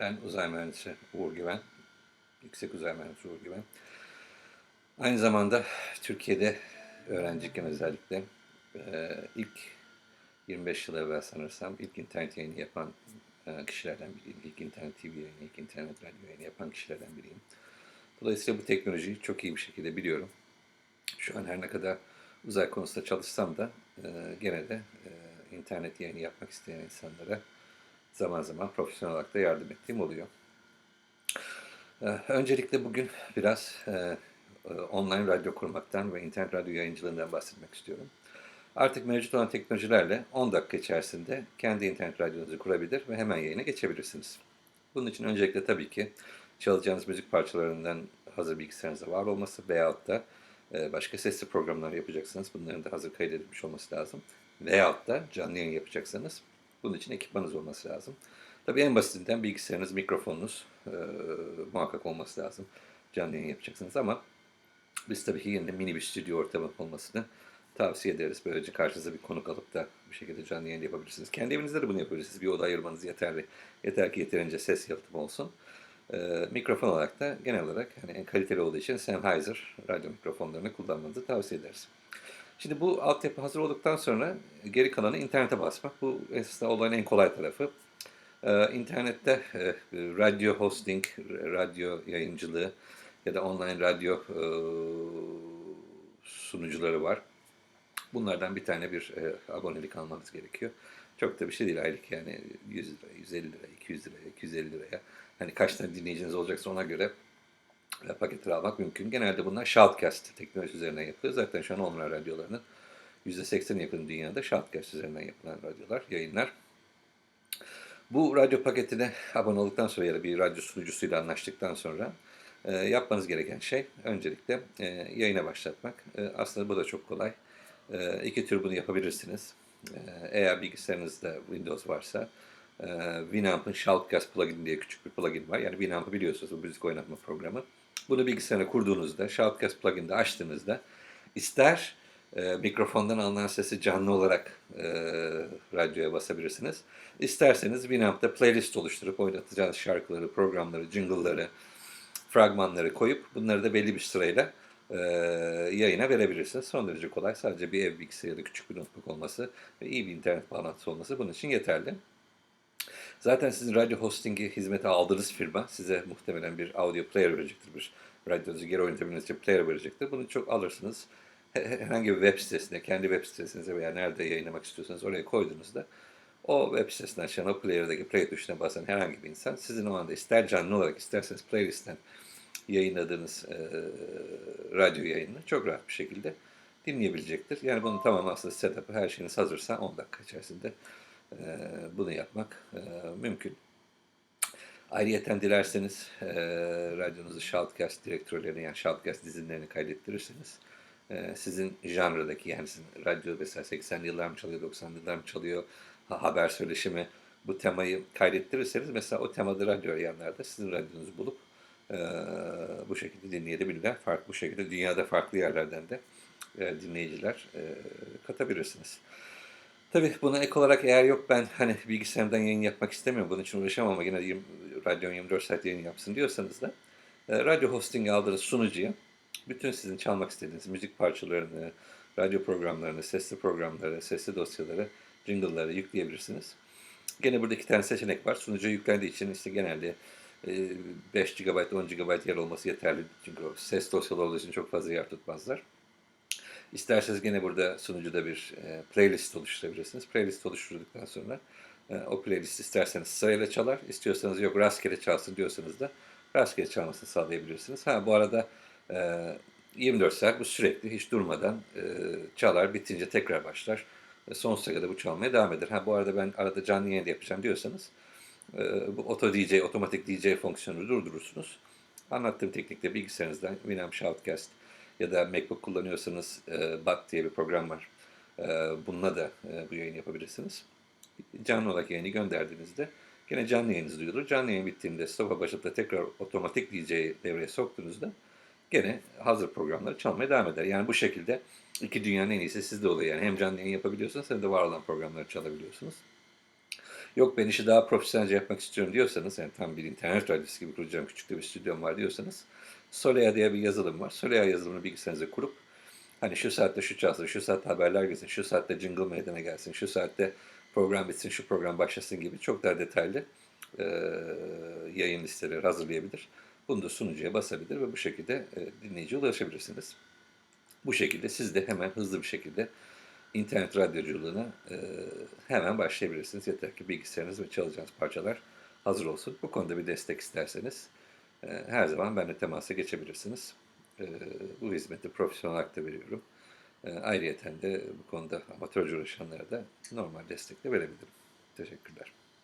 Ben uzay mühendisi Uğur Güven. Yüksek uzay mühendisi Uğur Güven. Aynı zamanda Türkiye'de öğrenciyken özellikle e, ilk 25 yıl evvel sanırsam ilk internet yayını yapan e, kişilerden biriyim. İlk internet TV yayını, ilk internet radyo yayını yapan kişilerden biriyim. Dolayısıyla bu teknolojiyi çok iyi bir şekilde biliyorum. Şu an her ne kadar uzay konusunda çalışsam da e, gene de internet yayını yapmak isteyen insanlara zaman zaman profesyonel olarak da yardım ettiğim oluyor. E, öncelikle bugün biraz e, e, online radyo kurmaktan ve internet radyo yayıncılığından bahsetmek istiyorum. Artık mevcut olan teknolojilerle 10 dakika içerisinde kendi internet radyonuzu kurabilir ve hemen yayına geçebilirsiniz. Bunun için öncelikle tabii ki çalacağınız müzik parçalarından hazır bilgisayarınızda var olması veyahut da e, başka sesli programlar yapacaksınız. Bunların da hazır kaydedilmiş olması lazım. Veyahut da canlı yayın yapacaksanız bunun için ekipmanınız olması lazım. Tabii en basitinden bilgisayarınız, mikrofonunuz e, muhakkak olması lazım. Canlı yayın yapacaksınız ama biz tabii ki yine mini bir stüdyo ortamı olmasını tavsiye ederiz. Böylece karşınıza bir konuk alıp da bir şekilde canlı yayın yapabilirsiniz. Kendi evinizde de bunu yapabilirsiniz. Bir oda ayırmanız yeterli. Yeter ki yeterince ses yalıtımı olsun. Ee, mikrofon olarak da genel olarak hani en kaliteli olduğu için Sennheiser radyo mikrofonlarını kullanmanızı tavsiye ederiz. Şimdi bu altyapı hazır olduktan sonra geri kalanı internete basmak. Bu esasında olayın en kolay tarafı. Ee, internette e, radyo hosting, radyo yayıncılığı ya da online radyo e, sunucuları var. Bunlardan bir tane bir e, abonelik almanız gerekiyor. Çok da bir şey değil aylık yani 100 lira, 150 lira, 200 liraya, 250 liraya. Hani kaç tane dinleyiciniz olacaksa ona göre paketleri almak mümkün. Genelde bunlar shoutcast teknolojisi üzerinden yapılıyor. Zaten şu an online radyolarının %80 yakın dünyada shoutcast üzerinden yapılan radyolar, yayınlar. Bu radyo paketine abone olduktan sonra ya da bir radyo sunucusuyla anlaştıktan sonra e, yapmanız gereken şey öncelikle e, yayına başlatmak. E, aslında bu da çok kolay. E, iki tür bunu yapabilirsiniz. E, eğer bilgisayarınızda Windows varsa e, Winamp'ın Shoutcast plugin diye küçük bir plugin var. Yani Winamp'ı biliyorsunuz bu müzik oynatma programı. Bunu bilgisayara kurduğunuzda, Shoutcast plugin'de açtığınızda ister e, mikrofondan alınan sesi canlı olarak e, radyoya basabilirsiniz. İsterseniz Winamp'ta playlist oluşturup oynatacağınız şarkıları, programları, jingle'ları, fragmanları koyup bunları da belli bir sırayla e, yayına verebilirsiniz. Son derece kolay. Sadece bir ev bilgisayarı, küçük bir notebook olması ve iyi bir internet bağlantısı olması bunun için yeterli. Zaten sizin radyo hostingi hizmeti aldığınız firma size muhtemelen bir audio player verecektir. Bir radyonuzu geri oynatabilmeniz için player verecektir. Bunu çok alırsınız. Herhangi bir web sitesine, kendi web sitesinize veya nerede yayınlamak istiyorsanız oraya koyduğunuzda o web sitesinden açan o player'daki play tuşuna basan herhangi bir insan sizin o anda ister canlı olarak isterseniz playlistten yayınladığınız e, radyo yayınını çok rahat bir şekilde dinleyebilecektir. Yani bunun tamam aslında setup'ı her şeyiniz hazırsa 10 dakika içerisinde bunu yapmak e, mümkün. Ayrıyeten dilerseniz e, radyonuzu Shoutcast direktörlerine yani Shoutcast dizinlerini kaydettirirseniz e, sizin janrdaki yani sizin radyo mesela 80'li yıllar mı çalıyor, 90'lı yıllar mı çalıyor, ha, haber söyleşimi bu temayı kaydettirirseniz mesela o temada radyo arayanlar sizin radyonuzu bulup bu şekilde dinleyebilirler. Farklı bu şekilde dünyada farklı yerlerden de dinleyiciler e, katabilirsiniz. Tabii buna ek olarak eğer yok ben hani bilgisayarımdan yayın yapmak istemiyorum, bunun için uğraşamam ama yine 20, radyon 24 saat yayın yapsın diyorsanız da e, radyo hosting aldığınız sunucuya bütün sizin çalmak istediğiniz müzik parçalarını, radyo programlarını, sesli programları, sesli dosyaları, jingle'ları yükleyebilirsiniz. Gene burada iki tane seçenek var. Sunucuya yüklendiği için işte genelde 5 GB, 10 GB yer olması yeterli. Çünkü ses dosyaları olduğu için çok fazla yer tutmazlar. İsterseniz gene burada sunucuda bir e, playlist oluşturabilirsiniz. Playlist oluşturduktan sonra e, o playlist isterseniz sırayla çalar, istiyorsanız yok rastgele çalsın diyorsanız da rastgele çalmasını sağlayabilirsiniz. Ha bu arada e, 24 saat bu sürekli hiç durmadan e, çalar, bitince tekrar başlar. E, sonsuza kadar bu çalmaya devam eder. Ha bu arada ben arada canlı yayın yapacağım diyorsanız e, bu Auto DJ, otomatik DJ fonksiyonunu durdurursunuz. Anlattığım teknikte bilgisayarınızdan Winamp Shoutcast ya da MacBook kullanıyorsanız e, BAT diye bir program var. E, bununla da e, bu yayını yapabilirsiniz. Canlı olarak yayını gönderdiğinizde gene canlı yayınınız duyulur. Canlı yayın bittiğinde stopa başlatıp tekrar otomatik DJ devreye soktuğunuzda gene hazır programları çalmaya devam eder. Yani bu şekilde iki dünyanın en iyisi sizde oluyor. Yani hem canlı yayın yapabiliyorsunuz hem de var olan programları çalabiliyorsunuz. Yok ben işi daha profesyonelce yapmak istiyorum diyorsanız, yani tam bir internet radyosu gibi kuracağım küçük de bir stüdyom var diyorsanız, Solea diye bir yazılım var. Solea yazılımını bilgisayarınıza kurup, hani şu saatte şu çalsın, şu saatte haberler gelsin, şu saatte jingle meydana gelsin, şu saatte program bitsin, şu program başlasın gibi çok daha detaylı e, yayın listeleri hazırlayabilir. Bunu da sunucuya basabilir ve bu şekilde e, dinleyiciye ulaşabilirsiniz. Bu şekilde siz de hemen hızlı bir şekilde internet radyoculuğuna e, hemen başlayabilirsiniz. Yeter ki bilgisayarınız ve çalacağınız parçalar hazır olsun. Bu konuda bir destek isterseniz e, her zaman benimle temasa geçebilirsiniz. E, bu hizmeti profesyonel olarak da veriyorum. E, ayrıyeten de bu konuda amatörce uğraşanlara da normal destek de verebilirim. Teşekkürler.